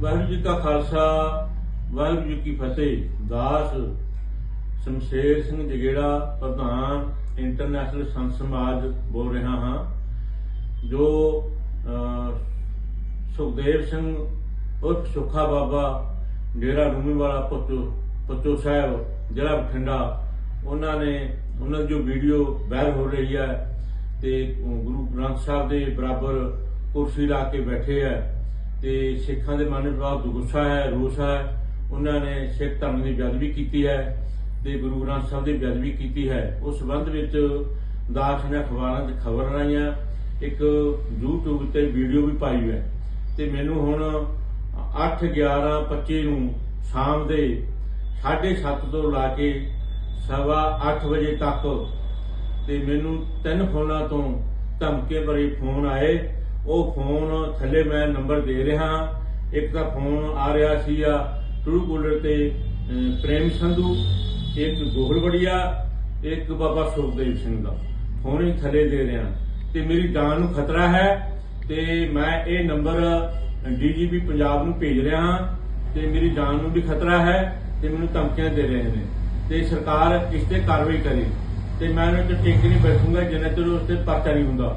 ਵਾਹਿਗੁਰੂ ਜੀ ਕਾ ਖਾਲਸਾ, ਵਾਹਿਗੁਰੂ ਜੀ ਕੀ ਫਤਿਹ। ਦਾਸ ਸ਼ਮਸ਼ੇਰ ਸਿੰਘ ਜਗੇੜਾ, ਪ੍ਰਧਾਨ ਇੰਟਰਨੈਸ਼ਨਲ ਸੰਤ ਸਮਾਜ ਬੋਲ ਰਿਹਾ ਹਾਂ, ਜੋ ਸੁਖਦੇਵ ਸਿੰਘ ਉਰਫ ਸੁੱਖਾ ਬਾਬਾ ਡੇਰਾ ਰੂਮੀ ਵਾਲਾ ਪੱਚੋ ਪੱਚੋ ਸਾਹਿਬ ਜਿਹੜਾ ਬਠਿੰਡਾ, ਉਹਨਾਂ ਨੇ, ਉਹਨਾਂ ਦੀ ਜੋ ਵੀਡੀਓ ਵਾਇਰਲ ਹੋ ਰਹੀ ਹੈ ਤੇ ਗੁਰੂ ਗ੍ਰੰਥ ਸਾਹਿਬ ਦੇ ਬਰਾਬਰ ਕੁਰਸੀ ਲਾ ਕੇ ਬੈਠੇ ਹੈ। ਤੇ ਸਿੱਖਾਂ ਦੇ ਮਨ ਵਿੱਚ ਬਹੁਤ ਗੁੱਸਾ ਹੈ, ਰੋਸ ਹੈ। ਉਹਨਾਂ ਨੇ ਸਿੱਖ ਧਰਮ ਦੀ ਬੇਅਦਬੀ ਕੀਤੀ ਹੈ ਤੇ ਗੁਰੂ ਗ੍ਰੰਥ ਸਾਹਿਬ ਦੀ ਬੇਅਦਬੀ ਕੀਤੀ ਹੈ। ਉਸ ਸੰਬੰਧ ਵਿੱਚ ਦਾਸ ਨੇ ਅਖਬਾਰਾਂ 'ਚ ਖਬਰ ਲਾਈਆਂ। ਇੱਕ YouTube ਤੇ ਵੀਡੀਓ ਵੀ ਪਾਈ ਹੈ। ਤੇ ਮੈਨੂੰ ਹੁਣ 8 11 25 ਨੂੰ ਸ਼ਾਮ ਦੇ 7:30 ਤੋਂ ਲਾ ਕੇ ਸਵਾ 8 ਵਜੇ ਤੱਕ ਤੇ ਮੈਨੂੰ ਤਿੰਨ ਫੋਨਾਂ ਤੋਂ ਧਮਕੇ ਭਰੇ ਫੋਨ ਆਏ। ਉਹ ਫੋਨ ਥੱਲੇ ਮੈਂ ਨੰਬਰ ਦੇ ਰਿਹਾ। ਇੱਕ ਤਾਂ ਫੋਨ ਆ ਰਿਹਾ ਸੀਗਾ ਆ ਟਰੂ ਕੋਲਰ ਤੇ ਪ੍ਰੇਮ ਸੰਧੂ, ਇੱਕ ਗੋਹਲਵੜੀਆ ਇੱਕ ਬਾਬਾ ਸੁਖਦੇਵ ਸਿੰਘ ਦਾ। ਫੋਨ ਹੀ ਥੱਲੇ ਦੇ ਰਿਹਾ। ਤੇ ਮੇਰੀ ਜਾਨ ਨੂੰ ਖਤਰਾ ਹੈ ਤੇ ਮੈਂ ਇਹ ਨੰਬਰ ਡੀਜੀਪੀ ਪੰਜਾਬ ਨੂੰ ਭੇਜ ਰਿਹਾ ਹਾਂ ਤੇ ਮੇਰੀ ਜਾਨ ਨੂੰ ਵੀ ਖਤਰਾ ਹੈ ਤੇ ਮੈਨੂੰ ਧਮਕੀਆਂ ਦੇ ਰਹੇ ਨੇ। ਤੇ ਸਰਕਾਰ ਇਸ ਤੇ ਕਾਰਵਾਈ ਕਰੇ। ਤੇ ਮੈਂ ਉਹਨਾਂ ਤੇ ਟਿਕ ਨਹੀਂ ਬੈਠੂੰਗਾ, ਜਿੰਨਾ ਚਿਰ ਉਸ ਤੇ ਪਰਚਾ ਨਹੀਂ ਹੁੰਦਾ।